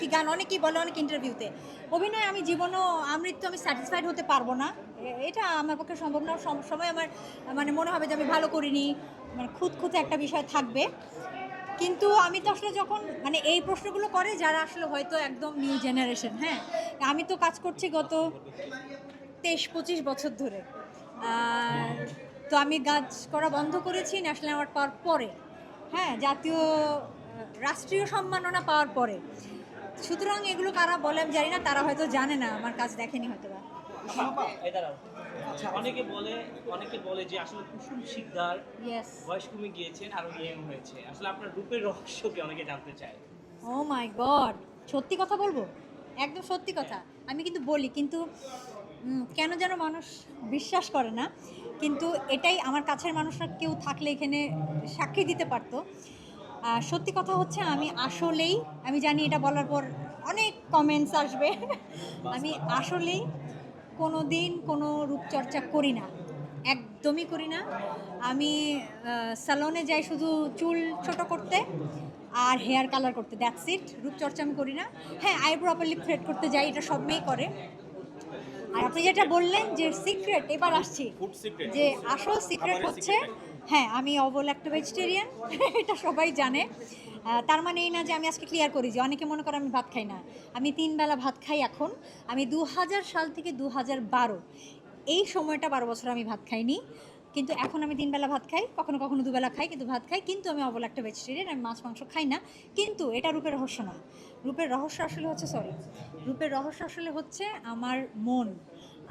কি গান অনেকেই বলে, অনেক ইন্টারভিউতে অভিনয় আমি জীবনও, আমৃত্যু আমি স্যাটিসফাইড হতে পারব না। এটা আমার পক্ষে সম্ভব না। সব সময় আমার মানে মনে হবে যে আমি ভালো করিনি। মানে খুঁত খুঁতে একটা বিষয় থাকবে। কিন্তু আমি তো আসলে যখন মানে এই প্রশ্নগুলো করে যারা আসলে হয়তো একদম নিউ জেনারেশন হ্যাঁ? আমি তো কাজ করছি গত তেইশ পঁচিশ বছর ধরে। তো আমি কাজ করা বন্ধ করেছি ন্যাশনাল অ্যাওয়ার্ড পাওয়ার পরে। হ্যাঁ জাতীয়, রাষ্ট্রীয় সম্মাননা পাওয়ার পরে। সুতরাং এগুলো কারা বলে আমি জানি না তারা হয়তো জানে না আমার কাজ দেখেনি হয়তো বা অনেকে বলে অনেকে বলে যে আসলে কুসুম শিকদার বয়স কমে গিয়েছেন আরও ইয়ং হয়েছে। আসলে আপনার রূপের রহস্য কি অনেকে জানতে চায়? ও মাই গড সত্যি কথা বলব? একদম সত্যি কথা। আমি কিন্তু বলি কিন্তু কেন যেন মানুষ বিশ্বাস করে না। কিন্তু এটাই আমার কাছের মানুষরা কেউ থাকলে এখানে সাক্ষী দিতে পারতো। সত্যি কথা হচ্ছে আমি আসলেই, আমি জানি এটা বলার পর অনেক কমেন্টস আসবে। আমি আসলেই কোনো দিন কোনো রূপচর্চা করি না, একদমই করি না। আমি স্যালনে যাই শুধু চুল ছোট করতে আর হেয়ার কালার করতে দ্যাটস ইট রূপচর্চা আমি করি না। হ্যাঁ আইব্রো আপার থ্রেড করতে যাই, এটা সব করে। আর আপনি যেটা বললেন যে সিক্রেট এবার আসছি। যে আসল সিক্রেট হচ্ছে হ্যাঁ আমি অবল একটা ভেজিটেরিয়ান এটা সবাই জানে। তার মানে এই না যে আমি আজকে ক্লিয়ার করি যে অনেকে মনে করে আমি ভাত খাই না। আমি তিন বেলা ভাত খাই এখন। আমি দু হাজার সাল থেকে দু হাজার বারো। এই সময়টা বারো বছর আমি ভাত খাইনি। কিন্তু এখন আমি তিন বেলা ভাত খাই, কখনো কখনো দুবেলা খাই, কিন্তু ভাত খাই, কিন্তু আমি অবল একটা ভেজিটেরিয়ান আমি মাছ, মাংস খাই না। কিন্তু এটা রূপের রহস্য না। রূপের রহস্য আসলে হচ্ছে সরি রূপের রহস্য আসলে হচ্ছে আমার মন।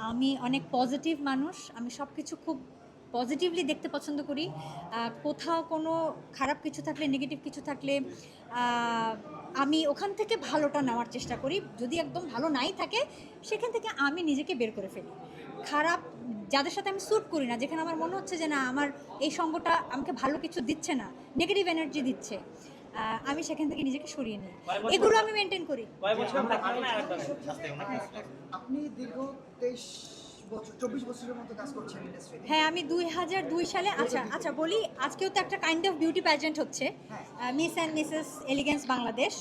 আমি অনেক পজিটিভ মানুষ, আমি সব কিছু খুব পজিটিভলি দেখতে পছন্দ করি। কোথাও কোনো খারাপ কিছু থাকলে নেগেটিভ কিছু থাকলে আমি ওখান থেকে ভালোটা নেওয়ার চেষ্টা করি। যদি একদম ভালো নাই থাকে, সেখান থেকে আমি নিজেকে বের করে ফেলি। খারাপ যাদের সাথে আমি স্যুট করি না যেখানে আমার মনে হচ্ছে যে না আমার এই সঙ্গটা আমাকে ভালো কিছু দিচ্ছে না নেগেটিভ এনার্জি দিচ্ছে আমি সেখান থেকে নিজেকে সরিয়ে নিই। এগুলো আমি মেনটেন করি। আপনি দীর্ঘ তেইশ বছর চব্বিশ বছরের মতো কাজ করছেন ইন্ডাস্ট্রিতে হ্যাঁ আমি দুই হাজার দুই সালে আচ্ছা আচ্ছা বলি আজকেও তো একটা কাইন্ড অফ বিউটি প্যাজেন্ট হচ্ছে Miss and Mrs Elegance Bangladesh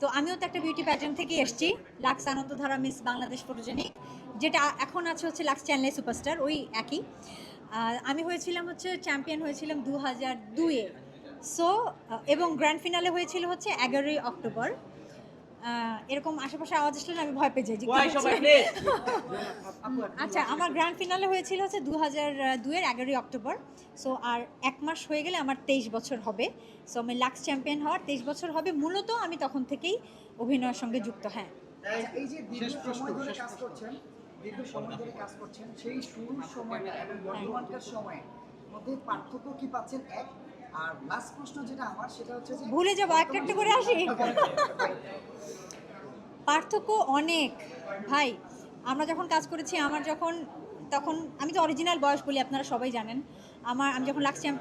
তো আমিও তো একটা বিউটি প্যাজেন্ট থেকে এসেছি Lux Anandadhara Miss Bangladesh photogenic যেটা এখন আছে হচ্ছে লাক্স চ্যানেলে সুপারস্টার ওই একই। আমি হয়েছিলাম হচ্ছে চ্যাম্পিয়ন হয়েছিলাম দু হাজার দুয়ে সো এবং গ্র্যান্ড ফিনালে হয়েছিল হচ্ছে এগারোই অক্টোবর। এরকম আশেপাশে আওয়াজ আসলে আমি ভয় পেয়ে যাই আচ্ছা আমার গ্র্যান্ড ফিনালে হয়েছিল হচ্ছে দু হাজার দুয়ের এগারোই অক্টোবর। সো আর এক মাস হয়ে গেলে আমার তেইশ বছর হবে। সো আমি লাক্স চ্যাম্পিয়ন হওয়ার তেইশ বছর হবে। মূলত আমি তখন থেকেই অভিনয়ের সঙ্গে যুক্ত হ্যাঁ। এই যে দীর্ঘ সময় ধরে কাজ করছেন সেই শুরুর সময়টা এবং বর্তমানকার সময়ে মধ্যে পার্থক্য কি পাচ্ছেন? এক আর লাস্ট প্রশ্ন যেটা আমার সেটা হচ্ছে ভুলে যাব একটা একটা করে আসি। পার্থক্য অনেক। ভাই আমরা যখন কাজ করেছি আমার যখন তখন আমি তো অরিজিনাল বয়স বলি আপনারা সবাই জানেন। আমার আমি যখন লাক্স